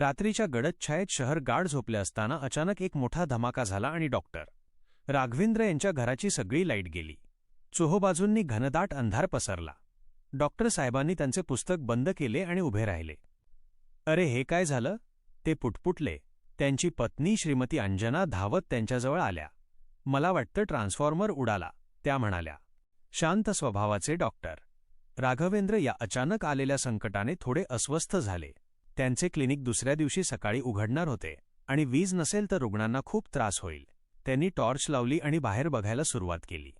रात्रीच्या गडद छायेत शहर गाढ झोपले असताना अचानक एक मोठा धमाका झाला आणि डॉक्टर राघवेंद्र यांच्या घराची सगळी लाइट गेली. चोहोबाजूंनी घनदाट अंधार पसरला. डॉक्टर साहेबांनी त्यांचे पुस्तक बंद केले आणि उभे राहिले. अरे हे काय झालं ते पुटपुटले. त्यांची पत्नी श्रीमती अंजना धावत त्यांच्याजवळ आल्या. मला वाटतं ट्रान्सफॉर्मर उडाला त्या म्हणाल्या. शांत स्वभावाचे डॉक्टर. राघवेंद्र या अचानक आलेल्या संकटाने थोडे अस्वस्थ झाले. त्यांचे क्लिनिक दुसऱ्या दिवशी सकाळी उघडणार होते आणि वीज नसेल तर रुग्णांना खूप त्रास होईल. त्यांनी टॉर्च लावली आणि बाहेर बघायला सुरुवात केली.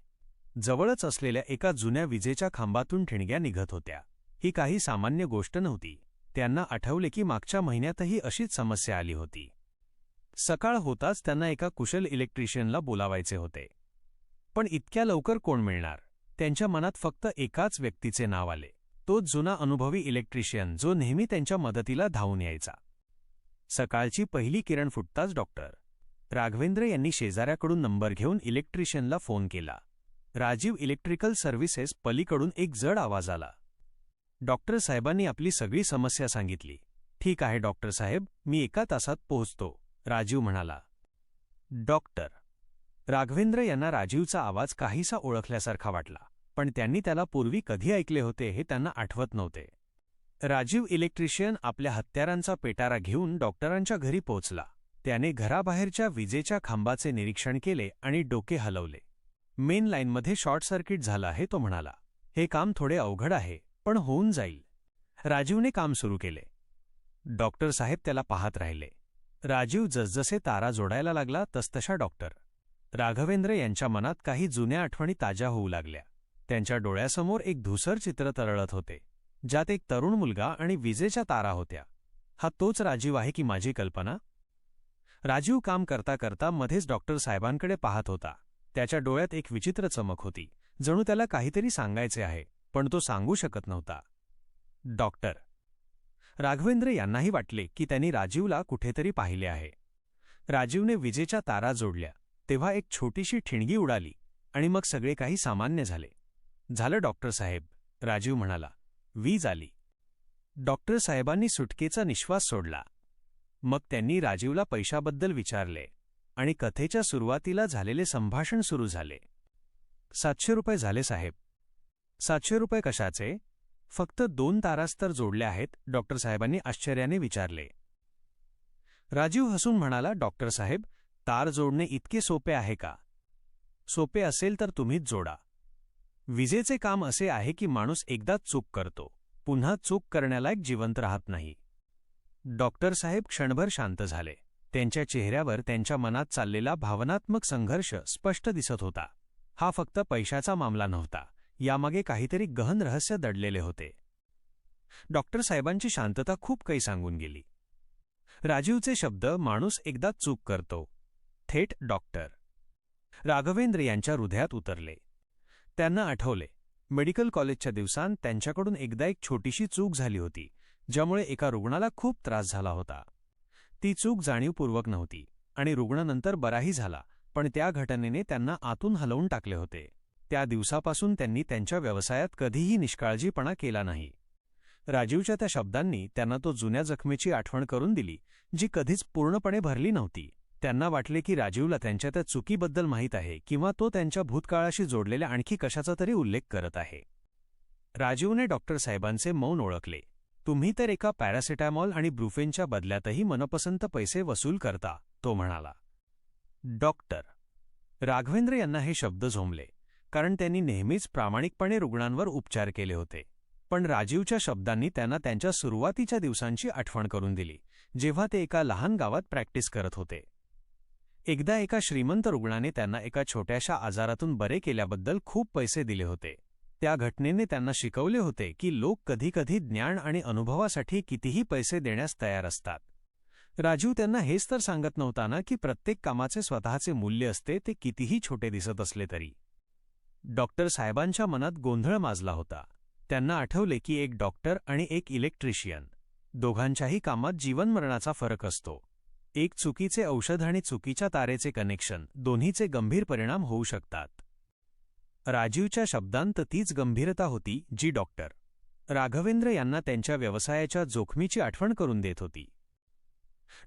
जवळच असलेल्या एका जुन्या विजेच्या खांबातून ठिणग्या निघत होत्या. ही काही सामान्य गोष्ट नव्हती. त्यांना आठवले की मागच्या महिन्यातही अशीच समस्या आली होती. सकाळ होताच त्यांना एका कुशल इलेक्ट्रिशियनला बोलावायचे होते. पण इतक्या लवकर कोण मिळणार? त्यांच्या मनात फक्त एकाच व्यक्तीचे नाव आले. तोच जुना अनुभवी इलेक्ट्रिशियन जो नेहमी त्यांच्या मदतीला धावून यायचा. सकाळची पहिली किरण फुटताच डॉक्टर राघवेंद्र यांनी शेजाऱ्याकडून नंबर घेऊन इलेक्ट्रिशियनला फोन केला. राजीव इलेक्ट्रिकल सर्व्हिसेस पलीकडून एक जड आवाज आला. डॉक्टर साहेबांनी आपली सगळी समस्या सांगितली. ठीक आहे डॉक्टर साहेब मी एका तासात पोहोचतो राजीव म्हणाला. डॉक्टर राघवेंद्र यांना राजीवचा आवाज काहीसा ओळखल्यासारखा वाटला. पण त्यांनी त्याला पूर्वी कधी ऐकले होते हे त्यांना आठवत नव्हते. राजीव इलेक्ट्रिशियन आपल्या हत्यारांचा पेटारा घेऊन डॉक्टरांच्या घरी पोहोचला. त्याने घराबाहेरच्या विजेच्या खांबाचे निरीक्षण केले आणि डोके हलवले. मेन लाईनमध्ये शॉर्ट सर्किट झालं आहे तो म्हणाला. हे काम थोडे अवघड आहे पण होऊन जाईल. राजीवने काम सुरू केले. डॉक्टर साहेब त्याला पाहत राहिले. राजीव जसजसे तारा जोडायला लागला तसतशा डॉक्टर. राघवेंद्र यांच्या मनात काही जुन्या आठवणी ताज्या होऊ लागल्या. त्यांच्या डोळ्यासमोर एक धुसर चित्र तरळत होते ज्यात एक तरुण मुलगा आणि विजेच्या तारा होत्या. हा तोच राजीव आहे की माझी कल्पना? राजीव काम करता करता मध्येच डॉक्टर साहेबांकडे पाहत होता. त्याच्या डोळ्यात एक विचित्र चमक होती. जणू त्याला काहीतरी सांगायचे आहे पण तो सांगू शकत नव्हता. डॉक्टर. राघवेंद्र यांनाही वाटले की त्यांनी राजीवला कुठेतरी पाहिले आहे. राजीवने विजेच्या तारा जोडल्या. तेव्हा एक छोटीशी ठिणगी उडाली आणि मग सगळे काही सामान्य झाले. झालं डॉक्टर साहेब. राजीव म्हणाला. वीज आली. डॉक्टर साहेबांनी सुटकेचा निश्वास सोडला. मग त्यांनी राजीवला पैशाबद्दल विचारले आणि कथेच्या सुरुवातीला झालेले संभाषण सुरू झाले. सातशे रुपये झाले साहेब. सातशे रुपये कशाचे? फक्त दोन तारास तर जोडले आहेत डॉक्टर साहेबांनी आश्चर्याने विचारले. राजीव हसून म्हणाला डॉक्टर साहेब तार जोडणे इतके सोपे आहे का? सोपे असेल तर तुम्हीच जोडा. विजेचे काम असे आहे की माणूस एकदा चूक करतो पुन्हा चूक करण्यालायक जिवंत राहत नाही. डॉक्टर साहेब क्षणभर शांत झाले. त्यांच्या चेहऱ्यावर त्यांच्या मनात चाललेला भावनात्मक संघर्ष स्पष्ट दिसत होता. हा फक्त पैशाचा मामला नव्हता यामागे काहीतरी गहन रहस्य दडलेले होते. डॉक्टर साहेबांची शांतता खूप काही सांगून गेली. राजीवचे शब्द माणूस एकदा चूक करतो. थेट डॉक्टर. राघवेंद्र यांच्या हृदयात उतरले. त्यांना आठवले. मेडिकल कॉलेजच्या दिवसांत त्यांच्याकडून एकदा एक छोटीशी चूक झाली होती ज्यामुळे एका रुग्णाला खूप त्रास झाला होता. ती चूक जाणीवपूर्वक नव्हती आणि रुग्णानंतर बराही झाला पण त्या घटनेने त्यांना आतून हलवून टाकले होते. त्या दिवसापासून त्यांनी त्यांच्या व्यवसायात कधीही निष्काळजीपणा केला नाही. राजीवच्या त्या शब्दांनी त्यांना तो जुन्या जखमेची आठवण करून दिली जी कधीच पूर्णपणे भरली नव्हती. त्यांना वाटले की राजीवला त्यांच्या त्या चुकीबद्दल माहीत आहे किंवा तो त्यांच्या भूतकाळाशी जोडलेल्या आणखी कशाचा तरी उल्लेख करत आहे. राजीवने डॉक्टर साहेबांचे मौन ओळखले. तुम्ही तर एका पॅरासिटॅमॉल आणि ब्रुफेनच्या बदल्यातही मनपसंत पैसे वसूल करता तो म्हणाला. डॉक्टर राघवेंद्र यांना हे शब्द झोंबले कारण त्यांनी नेहमीच प्रामाणिकपणे रुग्णांवर उपचार केले होते. पण राजीवच्या शब्दांनी त्यांना त्यांच्या सुरुवातीच्या दिवसांची आठवण करून दिली जेव्हा ते एका लहान गावात प्रॅक्टिस करत होते. एकदा एका श्रीमंत रुग्णाने त्यांना एका छोट्याशा आजारातून बरे केल्याबद्दल खूप पैसे दिले होते. त्या घटनेने त्यांना शिकवले होते की लोक कधीकधी ज्ञान आणि अनुभवासाठी कितीही पैसे देण्यास तयार असतात. राजीव त्यांना हेच तर सांगत नव्हता ना की प्रत्येक कामाचे स्वतःचे मूल्य असते ते कितीही छोटे दिसत असले तरी. डॉक्टर साहेबांच्या मनात गोंधळ माजला होता. त्यांना आठवले की एक डॉक्टर आणि एक इलेक्ट्रिशियन. दोघांच्याही कामात जीवनमरणाचा फरक असतो. एक चुकीचे औषध आणि चुकीच्या तारेचे कनेक्शन दोन्हीचे गंभीर परिणाम होऊ शकतात. राजीवच्या शब्दांत तीच गंभीरता होती जी डॉक्टर राघवेंद्र यांना त्यांच्या व्यवसायाच्या जोखमीची आठवण करून देत होती.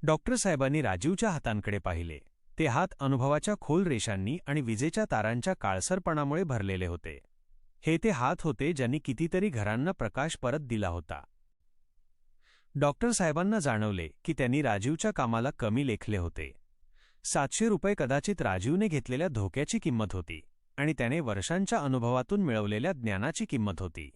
डॉक्टर साहेबांनी राजीवच्या हातांकडे पाहिले. ते हात अनुभवाच्या खोल रेषांनी आणि विजेच्या तारांच्या काळसरपणामुळे भरलेले होते. हे ते हात होते ज्यांनी कितीतरी घरांना प्रकाश परत दिला होता. डॉक्टर साहेबांना जाणवले की त्यांनी राजीवच्या कामाला कमी लेखले होते. सातशे रुपये कदाचित राजीवने घेतलेल्या धोक्याची किंमत होती आणि त्याने वर्षांच्या अनुभवातून मिळवलेल्या ज्ञानाची किंमत होती.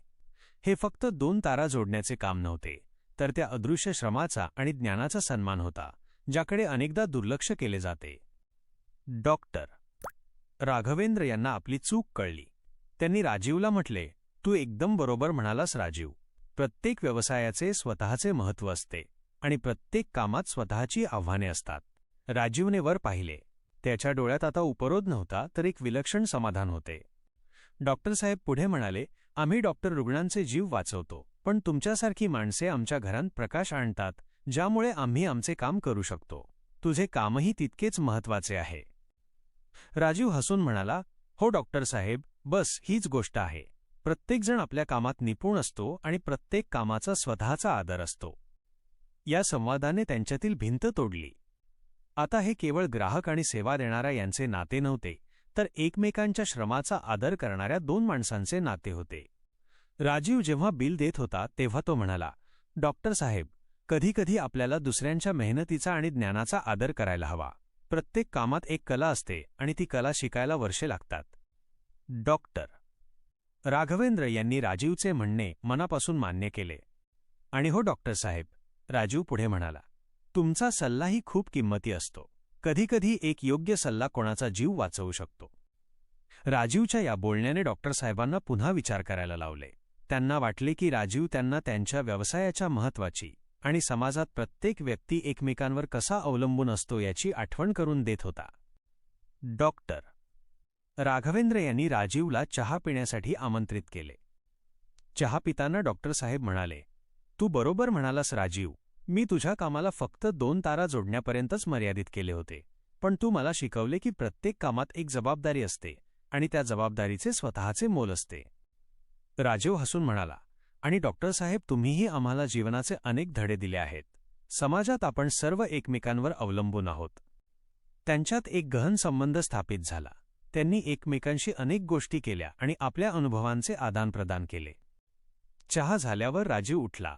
हे फक्त दोन तारा जोडण्याचे काम नव्हते तर त्या अदृश्य श्रमाचा आणि ज्ञानाचा सन्मान होता ज्याकडे अनेकदा दुर्लक्ष केले जाते. डॉक्टर राघवेंद्र यांना आपली चूक कळली. त्यांनी राजीवला म्हटले तू एकदम बरोबर म्हणालास राजीव. प्रत्येक व्यवसायाचे स्वतःचे महत्त्व असते आणि प्रत्येक कामात स्वतःची आव्हाने असतात. राजीवने वर पाहिले. त्याच्या डोळ्यात आता उपरोध नव्हता तर एक विलक्षण समाधान होते. डॉक्टर साहेब पुढे म्हणाले आम्ही डॉक्टर रुग्णांचे जीव वाचवतो पण तुमच्यासारखी माणसे आमच्या घरांत प्रकाश आणतात ज्यामुळे आम्ही आमचे काम करू शकतो. तुझे कामही तितकेच महत्त्वाचे आहे. राजीव हसून म्हणाला हो डॉक्टर साहेब बस हीच गोष्ट आहे. प्रत्येकजण आपल्या कामात निपुण असतो आणि प्रत्येक कामाचा स्वतःचा आदर असतो. या संवादाने त्यांच्यातील भिंत तोडली. आता हे केवळ ग्राहक आणि सेवा देणाऱ्या यांचे नाते नव्हते तर एकमेकांच्या श्रमाचा आदर करणाऱ्या दोन माणसांचे नाते होते. राजीव जेव्हा बिल देत होता तेव्हा तो म्हणाला डॉक्टर साहेब कधीकधी आपल्याला दुसऱ्यांच्या मेहनतीचा आणि ज्ञानाचा आदर करायला हवा. प्रत्येक कामात एक कला असते आणि ती कला शिकायला वर्षे लागतात. डॉक्टर राघवेंद्र यांनी राजीवचे म्हणणे मनापासून मान्य केले. आणि हो डॉक्टर साहेब राजीव पुढे म्हणाला तुमचा सल्लाही खूप किंमती असतो. कधीकधी एक योग्य सल्ला कोणाचा जीव वाचवू शकतो. राजीवच्या या बोलण्याने डॉक्टर साहेबांना पुन्हा विचार करायला लावले. त्यांना वाटले की राजीव त्यांना त्यांच्या व्यवसायाच्या महत्वाची आणि समाजात प्रत्येक व्यक्ती एकमेकांवर कसा अवलंबून असतो याची आठवण करून देत होता. डॉक्टर राघवेंद्र यांनी राजीवला चहा पिण्यासाठी आमंत्रित केले. चहा पिताना डॉक्टर साहेब म्हणाले तू बरोबर म्हणालास राजीव. मी तुझ्या कामाला फक्त दोन तारा जोडण्यापर्यंतच मर्यादित केले होते. पण तू मला शिकवले की प्रत्येक कामात एक जबाबदारी असते आणि त्या जबाबदारीचे स्वतःचे मोल असते. राजीव हसून म्हणाला आणि डॉक्टर साहेब तुम्हीही आम्हाला जीवनाचे अनेक धडे दिले आहेत. समाजात आपण सर्व एकमेकांवर अवलंबून आहोत. त्यांच्यात एक गहन संबंध स्थापित झाला. त्यांनी एकमेकांशी अनेक गोष्टी केल्या आणि आपल्या अनुभवांचे आदानप्रदान केले. चहा झाल्यावर राजीव उठला.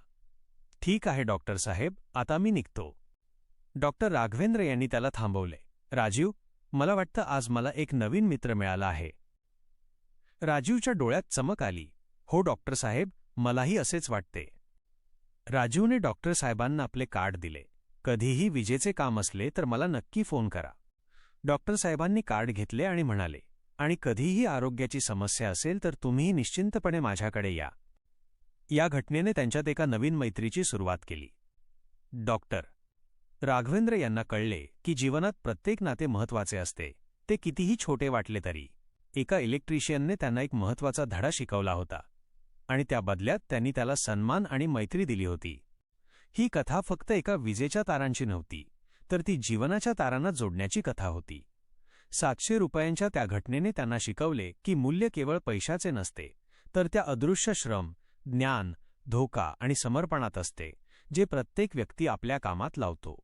ठीक आहे डॉक्टर साहेब आता मी निघतो. डॉक्टर राघवेंद्र यांनी त्याला थांबवले. राजीव मला वाटतं आज मला एक नवीन मित्र मिळाला आहे. राजीवच्या डोळ्यात चमक आली. हो डॉक्टर साहेब मलाही असेच वाटते. राजीवने डॉक्टर साहेबांना आपले कार्ड दिले. कधीही विजेचे काम असले तर मला नक्की फोन करा. डॉक्टर साहेबांनी कार्ड घेतले आणि म्हणाले आणि कधीही आरोग्याची समस्या असेल तर तुम्हीही निश्चिंतपणे माझ्याकडे या. या घटनेने त्यांच्यात एका नवीन मैत्रीची सुरुवात केली. डॉक्टर राघवेंद्र यांना कळले की जीवनात प्रत्येक नाते महत्त्वाचे असते ते कितीही छोटे वाटले तरी. एका इलेक्ट्रिशियनने त्यांना एक महत्त्वाचा धडा शिकवला होता आणि त्या बदल्यात त्यांनी त्याला सन्मान आणि मैत्री दिली होती. ही कथा फक्त एका विजेच्या तारांची नव्हती. तर ती जीवनाच्या तारांना जोडण्याची कथा होती. सातशे रुपयांच्या त्या घटनेने त्यांना शिकवले की मूल्य केवळ पैशाचे नसते तर त्या अदृश्य श्रम ज्ञान धोका आणि समर्पणात असते जे प्रत्येक व्यक्ती आपल्या कामात लावतो.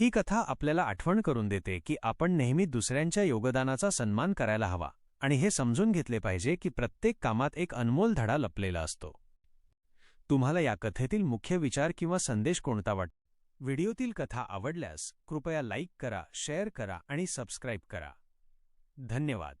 ही कथा आपल्याला आठवण करून देते की आपण नेहमी दुसऱ्यांच्या योगदानाचा सन्मान करायला हवा आणि हे समजून घेतले पाहिजे की प्रत्येक कामात एक अनमोल धडा लपलेला असतो. तुम्हाला या कथेतील मुख्य विचार किंवा संदेश कोणता वाटतो व्हिडिओतील कथा आवडल्यास कृपया लाईक करा शेअर करा आणि सबस्क्राईब करा. धन्यवाद.